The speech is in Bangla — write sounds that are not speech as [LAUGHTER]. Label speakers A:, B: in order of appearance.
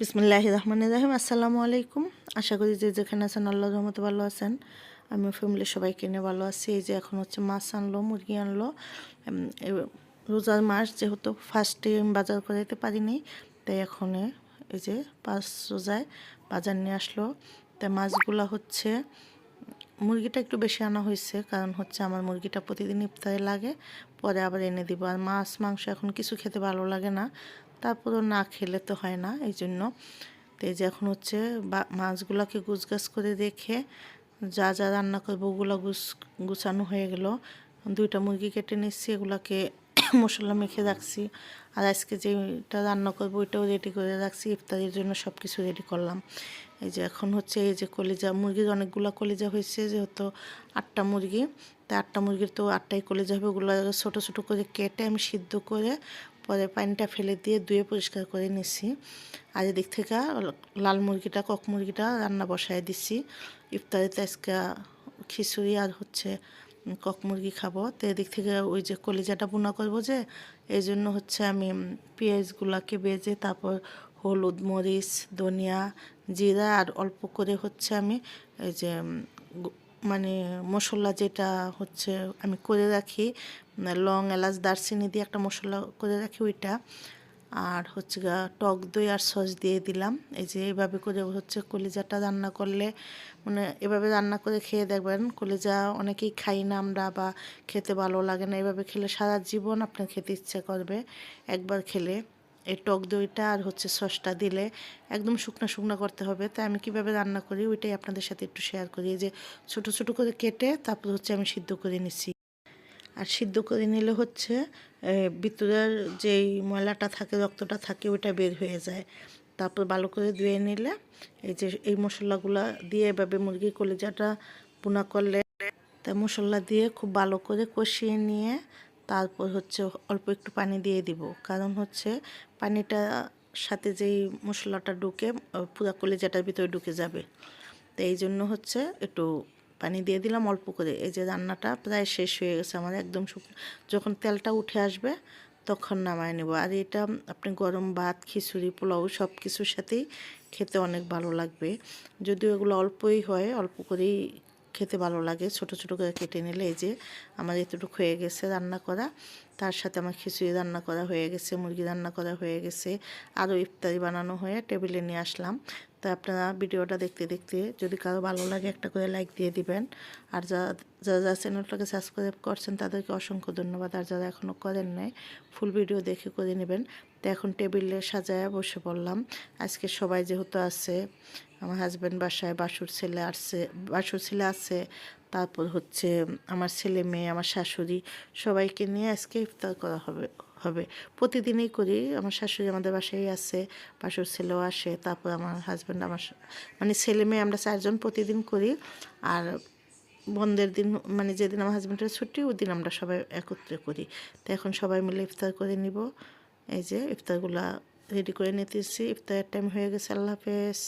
A: বিসমুল্লাহ রহমান রাহিম আসসালামু আলাইকুম। আশা করি যে যেখানে আছেন আল্লাহ রহমতে ভালো আছেন। আমি ফ্যামিলির সবাইকে নিয়ে ভালো আছি। এই যে এখন হচ্ছে মাছ আনলো, মুরগি আনলো। রোজার মাস যেহেতু ফার্স্টে আমি বাজার করাইতে পারিনি তাই এখন এই যে পাঁচ রোজায় বাজার নিয়ে আসলো। তাই মাছগুলো হচ্ছে মুরগিটা একটু বেশি আনা হয়েছে, কারণ হচ্ছে আমার মুরগিটা প্রতিদিন ইফতারে লাগে, পরে আবার এনে দিব। আর মাছ, মাংস এখন কিছু খেতে ভালো লাগে না, তারপরও না খেলে তো হয় না, এই জন্য। তো এই যে এখন হচ্ছে মাছগুলোকে গুছগাছ করে রেখে যা যা রান্না করব ওগুলো গুছ, গুছানো হয়ে গেল। দুইটা মুরগি কেটে নিচ্ছি, এগুলাকে [COUGHS] মশলা মেখে রাখছি। আর আজকে যেটা রান্না করব, ওইটাও রেডি করে রাখছি। ইফতারের জন্য সব কিছু রেডি করলাম। এই যে এখন হচ্ছে এই যে কলিজা, মুরগির অনেকগুলো কলিজা হয়েছে, যেহেতু আটটা মুরগি। তা আটটা মুরগির তো আটটাই কলিজা হবে, ওগুলো ছোটো ছোটো করে কেটে আমি সিদ্ধ করে পরে পানিটা ফেলে দিয়ে ধুয়ে পরিষ্কার করে নিছি। আর এদিক থেকে লাল মুরগিটা, কক মুরগিটা রান্না বসায় দিছি ইফতারিতে আজকে খিচুড়ি আর হচ্ছে কক মুরগি খাব। তো এদিক থেকে ওই যে কলিজাটা বোনা করব যে, এই জন্য হচ্ছে আমি পেঁয়াজগুলাকে বেজে তারপর হলুদ, মরিচ, ধনিয়া, জিরা আর অল্প করে হচ্ছে আমি এই যে মানে মশলা যেটা হচ্ছে আমি করে রাখি লং, এলাচ, দারচিনি দিয়ে একটা মশলা করে রাখি ওইটা। আর হচ্ছে গা টক দই আর সস দিয়ে দিলাম। এই যে এইভাবে করে হচ্ছে কলিজাটা রান্না করলে মানে এভাবে রান্না করে খেয়ে দেখবেন কলিজা অনেকেই খাই না আমরা বা খেতে ভালো লাগে না। এভাবে খেলে সারা জীবন আপনার খেতে ইচ্ছে করবে। একবার খেলে এই টক দইটা আর হচ্ছে সসটা দিলে একদম শুকনো শুকনো করতে হবে। তাই আমি কীভাবে রান্না করি ওইটাই আপনাদের সাথে একটু শেয়ার করি। যে ছোটো ছোটো করে কেটে তারপর হচ্ছে আমি সিদ্ধ করে নিছি আর সিদ্ধ করে নিলে হচ্ছে ভিতরের যেই ময়লাটা থাকে, রক্তটা থাকে, ওইটা বের হয়ে যায়। তারপর ভালো করে ধুয়ে নিলে এই যে, এই মশলাগুলো দিয়ে এভাবে মুরগির কলিজাটা বোনা করলে তা মশলা দিয়ে খুব ভালো করে কষিয়ে নিয়ে তারপর হচ্ছে অল্প একটু পানি দিয়ে দিব। কারণ হচ্ছে পানিটা সাথে যেই মশলাটা ঢুকে পুরা কলিজাটার ভিতরে ঢুকে যাবে। তো এই জন্য হচ্ছে একটু পানি দিয়ে দিলাম, অল্প করে। এই যে রান্নাটা প্রায় শেষ হয়ে গেছে আমার একদম শুকনো যখন তেলটা উঠে আসবে তখন নামায় নেব। আর এটা আপনি গরম ভাত, খিচুড়ি, পোলাও সব কিছুর সাথেই খেতে অনেক ভালো লাগবে। যদিও এগুলো অল্পই হয়, অল্প করেই খেতে ভালো লাগে। ছোট ছোট করে কেটে নিলে এই যে আমার এতটুকু হয়ে গেছে রান্না করা। তার সাথে আমার খিচুড়ি রান্না করা হয়ে গেছে, মুরগি রান্না করা হয়ে গেছে, আরও ইফতারি বানানো হয়ে টেবিলে নিয়ে আসলাম। তো আপনারা ভিডিওটা দেখতে দেখতে যদি কারও ভালো লাগে একটা করে লাইক দিয়ে দিবেন। আর যা যারা যারা চ্যানেলটাকে সাবস্ক্রাইব করছেন তাদেরকে অসংখ্য ধন্যবাদ। আর যারা এখনও করেন নাই, ফুল ভিডিও দেখে করে নেবেন। এখন টেবিলে সাজায় বসে পড়লাম। আজকে সবাই যেহেতু আছে, আমার হাজব্যান্ড বাসায়, বাসুর ছেলে আসছে, বাসুর ছেলে আছে, তারপর হচ্ছে আমার ছেলে মেয়ে, আমার শাশুড়ি, সবাইকে নিয়ে আজকে ইফতার করা হবে হবে। প্রতিদিনই করি, আমার শাশুড়ি আমাদের বাসায় আছে, বাসুর ছেলেও আসে, তারপর আমার হাজব্যান্ড আমার মানে ছেলে মেয়ে আমরা চারজন প্রতিদিন করি। আর বন্ধের দিন মানে যেদিন আমার হাজব্যান্ডের ছুটি, ওই দিন আমরা সবাই একত্রে করি। তো এখন সবাই মিলে ইফতার করে নিব। এই যে ইফতারগুলা রেডি করে নিতেছি। ইফতারের টাইম হয়ে গেছে আল্লাহ হাফেজ।